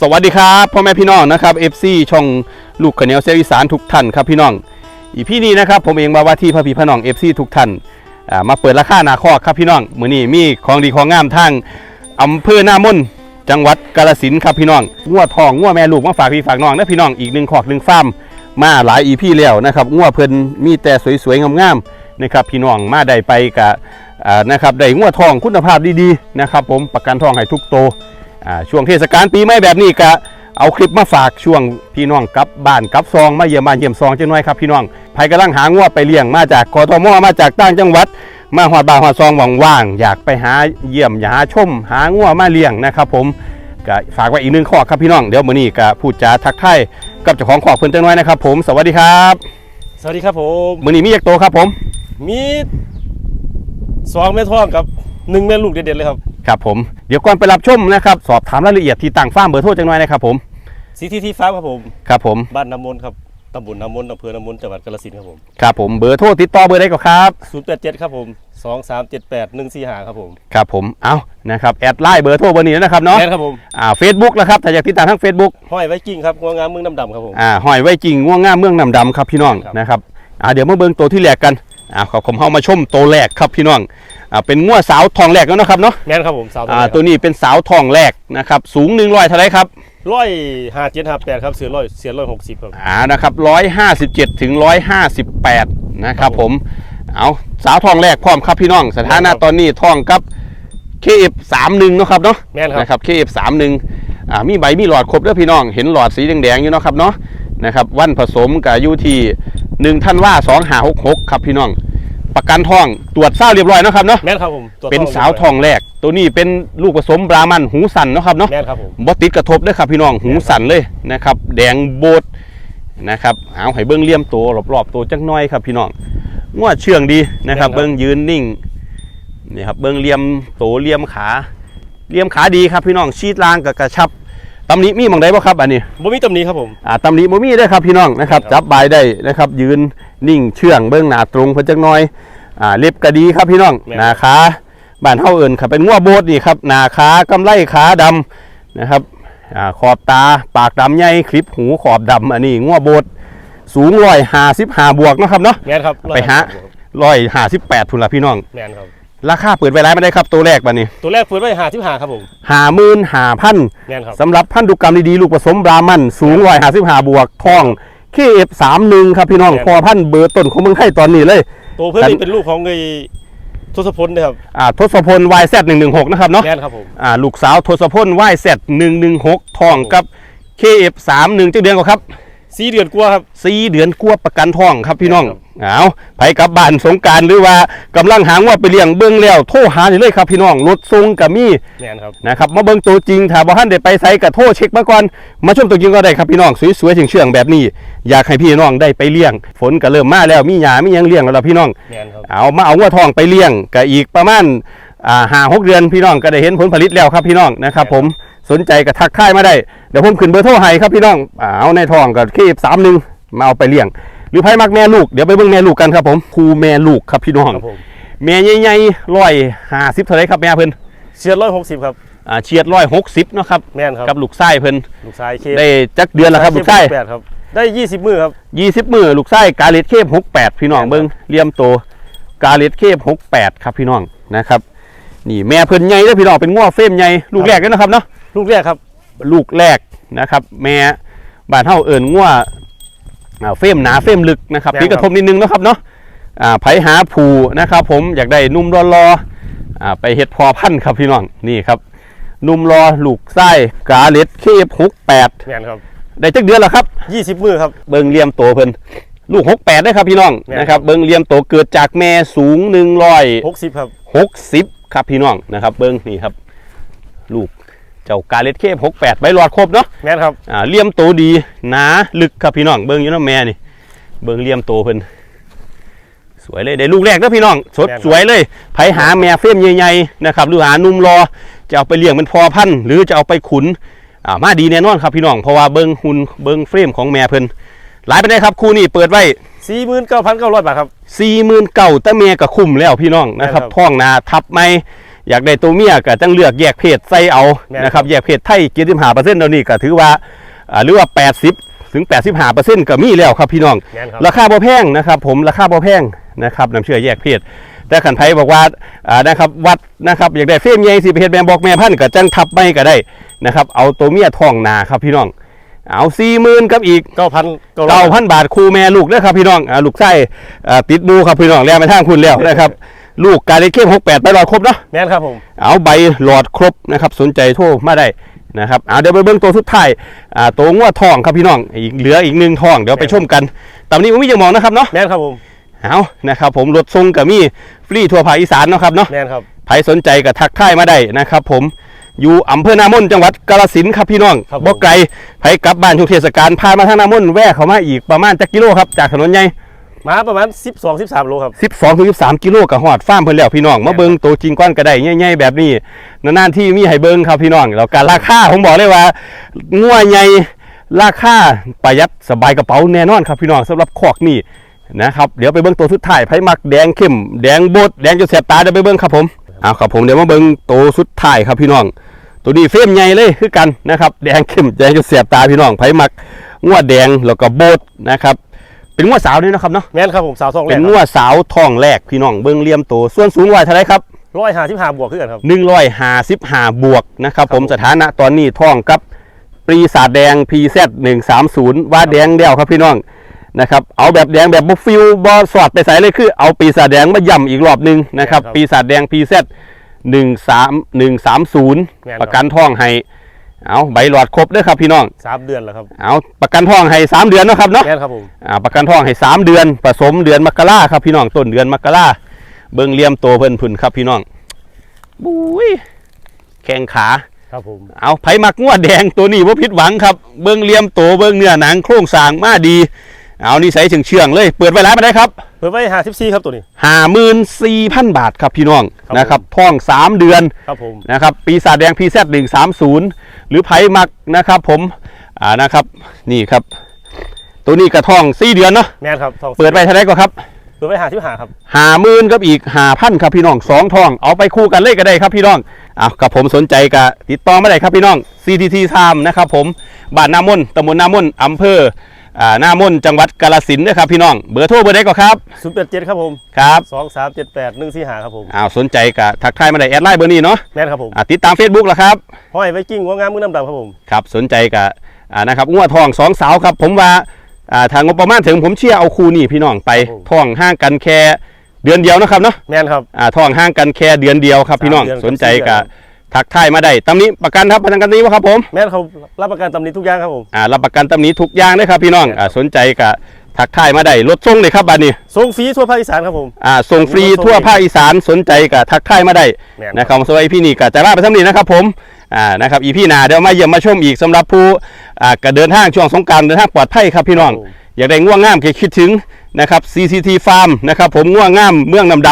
สวัสดีครับพ่อแม่พี่น้องนะครับ FC ช่องลูกขะเนียวเซลอีสานทุกท่านครับพี่น้อง อีพี่นี้นะครับผมเองมาว่าที่พระพี่พระน้อง FC ทุกท่านมาเปิดราคาหนาคอกครับพี่น้องมือนี้มีของดีของงามทางอำเภอหน้ามนจังหวัดกาฬสินครับพี่น้องงัวทองงัวแม่ลูกมาฝากพี่ฝากน้องนะพี่น้องอีกหนึ่งคอกหนึ่งฟาร์มมาหลายอีพี่แล้วนะครับงัวเพิ่นมีแต่สวยๆงามๆนะครับพี่น้องมาได้ไปกับนะครับได้งัวทองคุณภาพดีๆนะครับผมประกันทองให้ทุกโต ช่วงเทศกาลปีใหม่แบบนี้ก็เอาคลิปมาฝากช่วงพี่น้องกลับบ้านกลับซองมาเยี่ยมบ้านเยี่ยมซองจังน้อยครับพี่น้องใครกำลังหางวไปเลี้ยงมาจากกทมมาจากต่างจังหวัด มาหอดบ้านหอดซองว่างๆอยากไปหาเยี่ยมอยากหาชม หางวมาเลี้ยงนะครับผมก็ฝากไว้อีกหนึ่งข้อครับพี่น้องเดี๋ยวมื้อนี้ก็พูดจาทักทายกับเจ้าของขอกเพิ่นจังน้อยนะครับผมสวัสดีครับ สวัสดีครับผมมื้อนี้มีอยากโตครับผม มีสองแม่ท้องกับหนึ่งแม่ลูกเด็ดๆเลยครับครับผมเดี๋ยวก่อนไปรับชมนะครับ สอบถามรายละเอียดที่ต่างฟาร์มเบอร์โทรจังน้อยนะครับผมสีทีทีฟ้าครับผม ครับผมบ้านน้ำมนต์ครับตำบลน้ำมนต์อำเภอน้ำมนต์จังหวัดกาฬสินธุ์ครับผมครับผมเบอร์โทรติดต่อเบอร์ใดก็ครับศูนย์แปดเจ็ดครับผมสองสามเจ็ดแปดหนึ่งสี่ห้าครับผมครับผม เอานะครับ แอดไลน์เบอร์โทรเบอร์นี้แล้วนะครับเนาะ แม่นครับผมอ่าเฟซบุ๊กแล้วครับ ถ้าอยากติดตามทั้ง Facebook ห้อยไว้กิ้งครับงัวงามเมืองน้ำดำครับผม อ่าหอยไว้จริงง่วงง่ามเมืองนำดำครับพี่น้องครับ นะครับ อ่าเดี๋ยวมาเบิ่งตัวที่แรกกัน อ่าขอบผมเข้ามาชมตัวแรกครับพี่น้องอ่าเป็นง่วสาวทองแรกแล้วนะครับเนาะแม่นครับผมสาวอ่าตัวนี้เป็นสาวทองแรกนะครับสูงหนึ่งร้อยเท่าไรครับ ร้อยห้าเจ็ดห้าแปดครับเสือร้อยเสือร้อยหกสิบครับ อ่านะครับร้อยห้าสิบเจ็ดถึงร้อยห้าสิบแปดนะครับผม เอาสาวทองแรกพร้อมครับพี่น้อง สถานะตอนนี้ทองกับเคเอฟสามหนึ่งเนาะครับเนาะแม่นครับ นะครับเคเอฟสามหนึ่งอ่ามีใบมีหลอดครบเด้อพี่น้อง เห็นหลอดสีแดงๆอยู่เนาะครับเนาะ นะครับวันผสมกับอยู่ที่หนึ่งท่านว่าสองหาหกหกครับพี่น้อง ประกันทองตรวจเศร้าเรียบร้อยเนาะครับเนาะแม่นครับผมตัวเป็นสาวทองแรก ตัวนี้เป็นลูกผสมบรามันหูสันเนาะครับเนาะแม่นครับผมบ่ติดกระทบเด้อครับพี่น้องหูสันเลยนะครับแดงโบดนะครับเอาให้เบิ้งเลี่ยมตัวรอบๆตัวจักหน้อยครับพี่น้องงวดเชื่องดีนะครับ เบิ้งยืนนิ่งนี่ครับเบิ้งเลี่ยมตัวเลี่ยมขาเลี่ยมขาดีครับพี่น้องชีดลางกับกระชับ ตำหนิมีหมองใดบ่ครับอันนี้บ่มีตำหนิครับผม อ่าตำหนิบ่มีได้อครับพี่น้องนะครับ ครับ จับบายได้นะครับ ยืนนิ่งเชื่องเบิ้งหน้าตรงเพิ่นจักหน้อยอ่าเล็บก็ดีครับพี่น้องหน้าขาบ้านเฮาเอิ้นครับเป็นงัวโบดนี่ครับหน้าขากำไลขาดำนะครับอ่าขอบตาปากดำใหญ่คลิปหูขอบดำอันนี้งัวโบดสูงร้อยห้าสิบห้าบวกเนาะครับเนาะแม่นครับไปหาร้อยห้าสิบแปดทุนละพี่น้อง แม่นครับ ราคาเปิดไว้ร้ายมาได้ครับตัวแรกบัดนี้ตัวแรกเปิดไว้หาที่หาครับผมห้าหมื่นห้าพันแม่นครับสำหรับพันธุกรรมดีๆลูกผสมบรามันสูงร้อยห้าสิบห้าบวกทองเคเอฟสามหนึ่งครับพี่น้องครับพอพันธุ์เบอร์ต้นของเมืองไทยตอนนี้เลย ตัวเพื่อนนี่เป็นลูกของไอ้ทศพลนะครับอ่าทศพล YZ หนึ่งหนึ่งหกนะครับเนาะแม่นครับผมอ่าลูกสาวทศพล YZ หนึ่งหนึ่งหกทองกับเคเอฟสามหนึ่งเจ้าเดือนก็ครับ สีเดือนกว่าครับสี่เดือนกลัวประกันท่องครับพี่น้องครับเอาไปกลับบ้านสงกรารหรือว่ากำลังหางว่าไปเลี้ยงเบิ้งแล้วโทรหาได้เลยครับพี่น้องรถทรงกับมีแม่นครับนะครับมาเบิ้งตัวจริงถ้าบ่ทันได้ไปไสก็โทรเช็คมาก่อนมาชมตัวจริงก็ได้ครับพี่น้องสวยๆเชื่องๆแบบนี้ อยากให้พี่น้องได้ไปเลี้ยง ฝนก็เริ่มมาแล้วมีหญ้ามีหยังเลี้ยงแล้วล่ะพี่น้องแม่นครับเอามาเอาวัวทองไปเลี้ยงก็อีกประมาณอ่าห้าหกเดือนพี่น้องก็ได้เห็นผลผลิตแล้วครับพี่น้องนะครับผม สนใจก็ทักค่ายมาได้ เดี๋ยวผมขึ้นเบอร์โทรให้ครับพี่น้องอ่าเอาในทองก็เคสามหนึ่งมาเอาไปเลี้ยง หรือไพ่มักแม่ลูกเดี๋ยวไปเบิ่งแม่ลูกกันครับผมครูแม่ลูกครับพี่น้องครับผมแม่ใหญ่ๆร้อยห้าสิบเท่าไหรครับแม่เพิ่นเชียร์ร้อยหกสิบครับอ่าเฉียดร้อยหกสิบเนาะครับแม่นครับกับลูกไส้เพิ่นลูกชายเคได้จักเดือนแล้วครับลูกไส้แปดครับได้ยี่สิบมือครับยี่สิบมือลูกไส้กาเลตเคฟหกแปดพี่น้องครับเบิ้งเลี่ยมโตกาเลตเคฟหกแปดครับพี่น้องนะครับนี่แม่เพิ่นใหญ่เด้อพี่น้องเป็นง้อเฟรมใหญ่ลูกแรกเลยนะครับเนาะ ลูกแรกครับ ลูกแรกนะครับ แม่บ้านเฮาเอิญง้ออ่าเฟรมหนาเฟรมลึกนะครับแม่นครับปีกระทบนิดนึงเนาะครับเนาะอ่าไผหาผูนะครับ ผมอยากได้นุ่มรอรอๆอ่าไปเฮ็ดพอพันธุ์ครับพี่น้องนี่ครับ นุ่มรอลูกไส้กาเลตเคฟหกแปดแม่นครับได้จักเดือนแล้วครับยี่สิบมือครับเบิงเลียมโตเพิ่นลูกหกแปดได้ครับพี่น้องแม่นนะครับ เบิงเลียมโตเกิดจากแม่สูงหนึ่งร้อยหกสิบครับหกสิบครับพี่น้องนะครับ เบิงนี่ครับ ลูก เจ้ากาเลตเคฟหกแปดใบหลอดครบเนาะแม่นครับอ่าเลียมโตดีหนาลึกครับพี่น้องเบิงอยู่เนาะแม่นี่เบิงเลียมโตเพิ่นสวยเลยได้ลูกแรกเด้อพี่น้องสดสวยเลยไผหาแม่เฟรมใหญ่ๆนะครับหรือหานุ่มรอจะเอาไปเลี้ยงเป็นพอพันธุ์หรือจะเอาไปขุนอ่ามาดีแน่นอนครับพี่น้องเพราะว่าเบิงหุ่นเบิงเฟรมของแม่เพิ่นหลายไปได้ครับคู่นี้เปิดไว้สี่หมื่นเก้าพันเก้าร้อยบาทครับสี่หมื่นเก่าแต่เมียก็คุ้มแล้วพี่น้องนะครับครับท้องนาทับไหม อยากได้ตัวเมียก็จังเลือกแยกเพศใส่เอาแม่นนะครับแยกเพศไทยเกียรติมหาเปอร์เซ็นต์เดี๋ยวนี้ก็ถือว่าอ่าหรือว่า 80 ถึง 85เปอร์เซ็นต์ก็มีแล้วครับพี่น้องแม่นครับราคาบ่แพงนะครับ ผมราคาบ่แพงนะครับน้ำเชื่อแยกเพศแต่ขันไทยบอกว่าอ่านะครับวัดนะครับอยากได้เฟรมใหญ่สิไปเฮ็ดแม่บอกแม่พันธุ์ก็จังทับไม่ก็ได้นะครับเอาตัวเมียทองนาครับพี่น้องเอา40,000กับอีกเก้าพันเก้าพันบาทครูแม่ลูกนะครับพี่น้องอ่าลูกไส้อ่าติดบูครับพี่น้องแล้วไปทางคุณแล้วนะครับ ลูกการได้เข้มหกแปดไปรอดครบเนาะแม่นครับผมเอาใบหลอดครบนะครับ สนใจโทรมาได้นะครับเอาเดี๋ยวไปเบิ้งตัวสุดท้ายอ่าตัวงัวทองครับพี่น้องอีกเหลืออีกหนึ่งทองเดี๋ยวไปชมกันตอนนี้ผมมีจังมองนะครับเนาะแม่นครับผมเอานะครับผมรถทรงกับมีฟรีทัวร์ภาคอีสานเนาะครับเนาะแม่นครับใครสนใจก็ทักทายมาได้นะครับ ผมอยู่อำเภอนามนจังหวัดกาฬสินธุ์ครับพี่น้องครับผมบ่ไกลใครกลับบ้านช่วงเทศกาลพามาทางนามนแวะเข้ามาอีกประมาณจักกิโลครับจากถนนใหญ่ มาประมาณ 12 13 โลครับ 12ถึง13กิโลกับหอดฟาร์มเพิ่นแล้วพี่น้องมาเบิ่งตัวจริงก้อนก็ได้ใหญ่ๆแบบนี้นานๆที่มีให้เบิ่งครับพี่น้องแล้วการราคาผมบอกเลยว่างัวใหญ่ราคาประหยัดสบายกระเป๋าแน่นอนครับพี่น้องสำหรับคอกนี่นะครับเดี๋ยวไปเบิ่งตัวสุดท้ายไผมักแดงเข้มแดงบดแดงจนแสบตาเดี๋ยวไปเบิ่งครับผมเอาครับผมเดี๋ยวมาเบิ่งตัวสุดท้ายครับพี่น้องตัวนี้เฟรมใหญ่เลยคือกันนะครับแดงเข้มแดงจนแสบตาพี่น้องไผมักงัวแดงแล้วก็โบดนะครับ เป็นงัวสาวด้วยนะครับเนาะแม่นครับผมสาวทองแรเป็นกงัวสาวทองแรกพี่น้องเบิ้งเลี่ยมโตส่วนสูงวัยเท่าไรครับร้อยห้าสิบห้าบวกขึ้นกันครับ155บวกนะครับผมผมสถานะตอนนี้ทองกับปรีศาจแดง PZ 130ว่าแดงเดียวครับพี่น้องนะครับเอาแบบแดงแบบบุฟฟิลบอสอดไปใส่เลยคือเอาปีศาจแดงมาย่ำอีกรอบหนึงนะครับปีศาจแดง PZ 13 130ประกันทองให้ เอาใบหลอดครบเด้วยครับพี่น้องสามเดือนแล้วครับเอาประกันทองให้สามเดือนเนาะครับเนาะแม่นครับผมอ่าประกันทองให้สามเดือน ผสมเดือนมกราครับพี่น้องต้นเดือนมกราเบิ่งเลี่ยมโตเพิ่นพุ่นครับพี่น้องบุ้ยแข้งขาครับผมเอาไผมักงวดแดงตัวนี้ว่าผิดหวังครับเบิ่งเลี่ยมโตเบิ่งเนื้อหนังโครงสร้างมาดี เอานี่ใส่ถึงเชื่องเลย เปิดไว้ร้านมาได้ครับเปิดไว้ห้าสิบสี่ครับตัวนี้ ห้าหมื่นสี่พันบาทครับพี่น้องครับนะครับท้องสามเดือน ครับผม นะครับปีศาจแดงพีแซหนึ่งสามศูนย์หรือไผมักนะครับผมอ่านะครับนี่ครับ ตัวนี้กระท้องสี่เดือนเนาะแม่นครับทองเปิดไปเท่าไหรก็ครับเปิดไว้ห้าสิบห้าครับ หาหมื่นกับอีกหาพันครับพี่น้องสองทอง เอาไปคู่กันเลยก็ได้ครับพี่น้องอ้าวกับผมสนใจกับติดต่อมาได้ครับพี่น้อง CTT Time นะครับผมบ้านนามนตำบลนามนอำเภอ อ่านามนจังหวัดกาฬสินธุ์นะครับพี่น้องเบอร์โทรเบอร์ใดก็ครับศูนย์แปดเจ็ดครับผมครับสองสามเจ็ดแปดหนึ่งสี่ห้าครับผมอ้าวสนใจกับทักทายมาได้แอดไลน์เบอร์นี้เนาะแม่นครับผมอ่าติดตาม Facebook แล้วครับห้อยไว้กิ้งหัวงามมือน้ำดำครับผมครับสนใจกับอ่านะครับงัวทองสองสาวครับผมว่าอ่าทางงบประมาณถึงผมเชื่อเอาคู่นี่พี่น้องไปทองห่างกันแค่เดือนเดียวนะครับเนาะแม่นครับ อ่าทองห่างกันแค่เดือนเดียวครับพี่น้องสามเดือนสนใจกับสี่เดืกับอนทักทายมาได้ตำนี้ประกันครับประกันนี้วะครับผม แม่นเขา รับประกันตำหนิทุกอย่างครับผมอ่ารับประกันตำนี้ทุกอย่างเลยครับพี่น้องอ่าสนใจกับทักทายมาได้รถส่งเลยครับบัดนี้ส่งฟรีทั่วภาคอีสานครับผมอ่าส่งฟรีทั่วภาคอีสานสนใจกับทักทายมาได้แม่นนะครับสวัสดีพี่นี่กับจะลาไปสำนีนะครับผมอ่านะครับอีพี่หนาเดี๋ยวมาเยี่ยมมาชมอีกสำหรับผู้อ่าก็เดินทางช่วงสงกรารเดินทางปลอดภัยครับพี่น้องครับผมอยากได้ง่วงงามคิดถึงนะครับ CCT Farm นะครับผมง่วงงามเมืองน้ำด